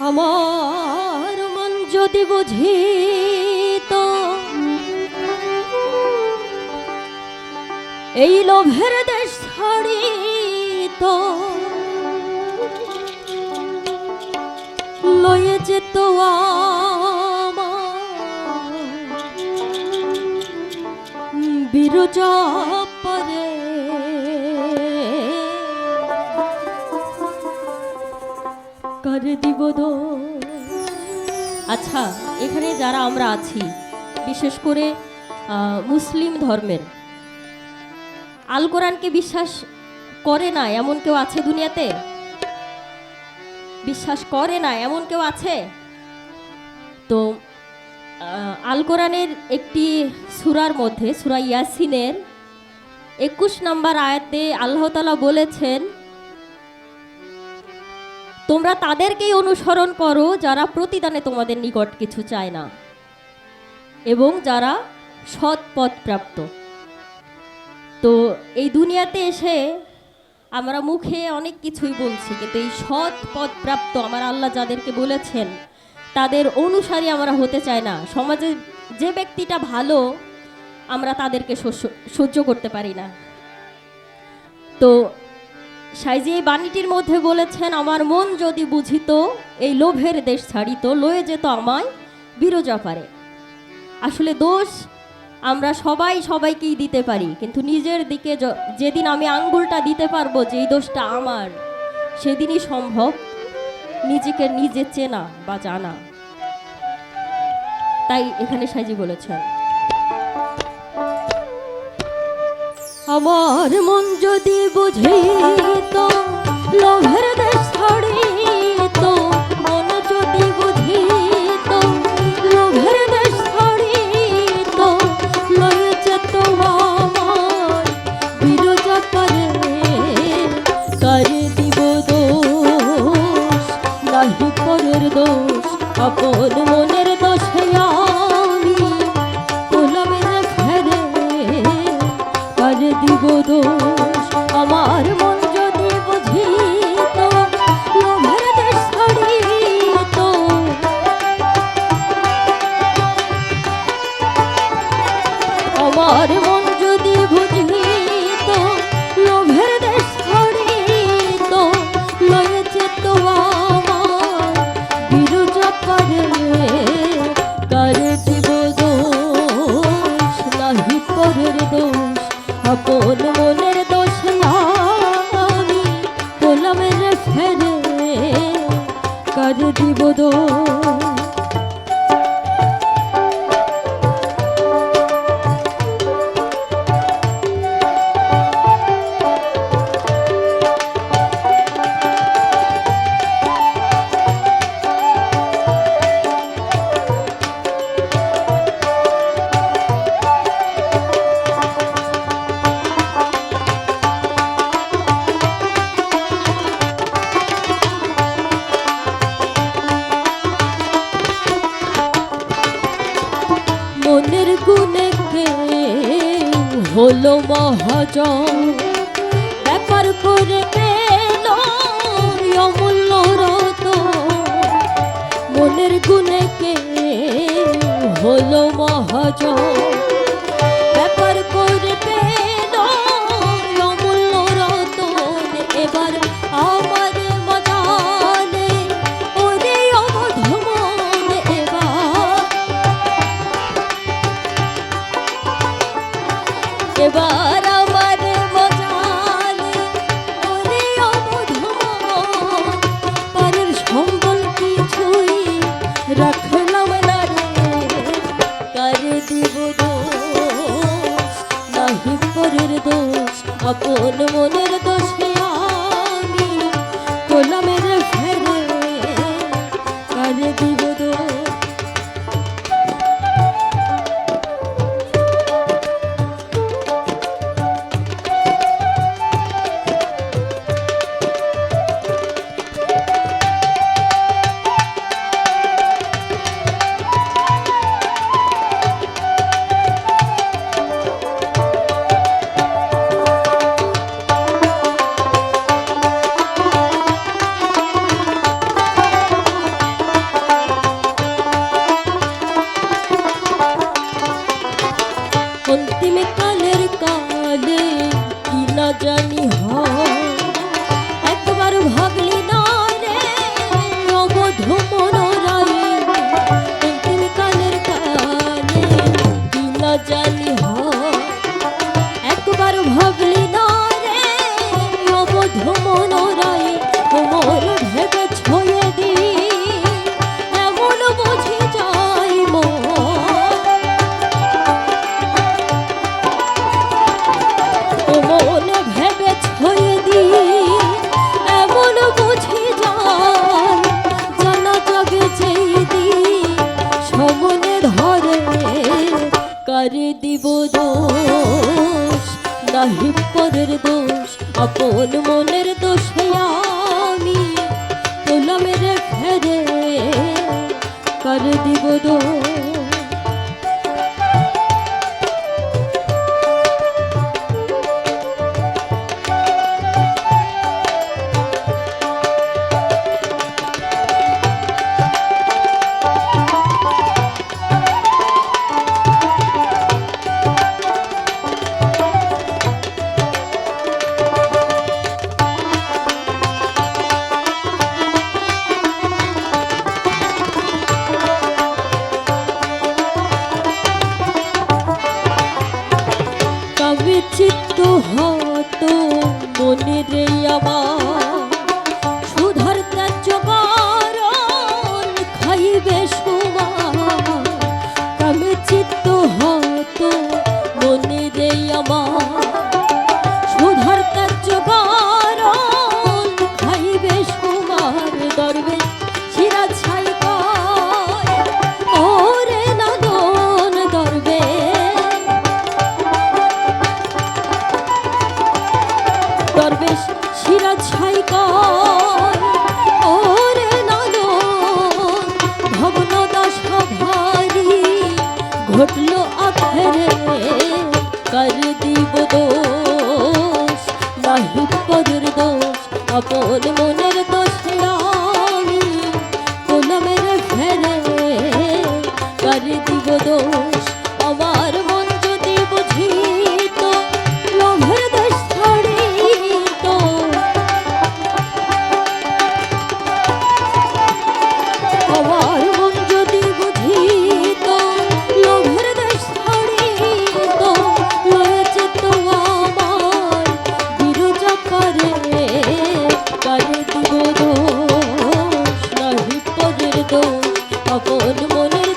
আমার মন যদি বুঝি তো এই লোভের দেশ ছাড়ি তো লয়ে যেত বিরজা করে দিব আচ্ছা এখানে যারা আমরা আছি, বিশেষ করে মুসলিম ধর্মের, আল কোরআনকে বিশ্বাস করে না এমন কেউ আছে দুনিয়াতে? বিশ্বাস করে না এমন কেউ আছে? তো আল কোরআনের একটি সুরার মধ্যে, সুরা ইয়াসিনের একুশ নম্বর আয়াতে আল্লাহতালা বলেছেন তোমরা তাদেরকেই অনুসরণ করো যারা প্রতিদানে তোমাদের নিকট কিছু চায় না, এবং যারা সৎ পথ প্রাপ্ত। তো এই দুনিয়াতে এসে আমরা মুখে অনেক কিছুই বলছি, কিন্তু এই সৎ পথ প্রাপ্ত আমার আল্লাহ যাদেরকে বলেছেন, তাদের অনুসারী আমরা হতে চাই না। সমাজে যে ব্যক্তিটা ভালো, আমরা তাদেরকে সহ্য- সহ্য করতে পারি না। তো সাইজি, এই বাণীটির মধ্যে বলেছেন, আমার মন যদি বুঝিত, এই লোভের দেশ ছাড়িত, লয়ে যেত আমায় বিরজা পারে আসলে দোষ আমরা সবাই সবাইকেই দিতে পারি, কিন্তু নিজের দিকে যেদিন আমি আঙ্গুলটা দিতে পারব যে এই দোষটা আমার, সেদিনই সম্ভব নিজেকে নিজে চেনা বা জানা। তাই এখানে সাইজি বলেছেন আমার মন যদি বুঝিত লোভের দেশ ছাড়িত করে দিব দোষ আমার মন যদি বুঝিত দেশ আমার মন করে দিব দোষ। হলো মহাজন। ব্যাপার করে পেল অমূল্য রত। মনের গুণে কে হলো মহাজন? জানি কার দিব দোষ, নাহি পরের দোষ, আপন মনের দোষ আমি। তোলা মেরে ফেরে কার দিব দোষ চিত্ত হত মনে রে আমার। সুধার ত্যায্য কারণ খাইবে কবে চিত্ত হত মনে রে আমার। পদের দোষ আপন মনের দোষে কোন মেরে ফেরে কর দিব দোষ? দোষ নাহি পদের দোষ আপন মনের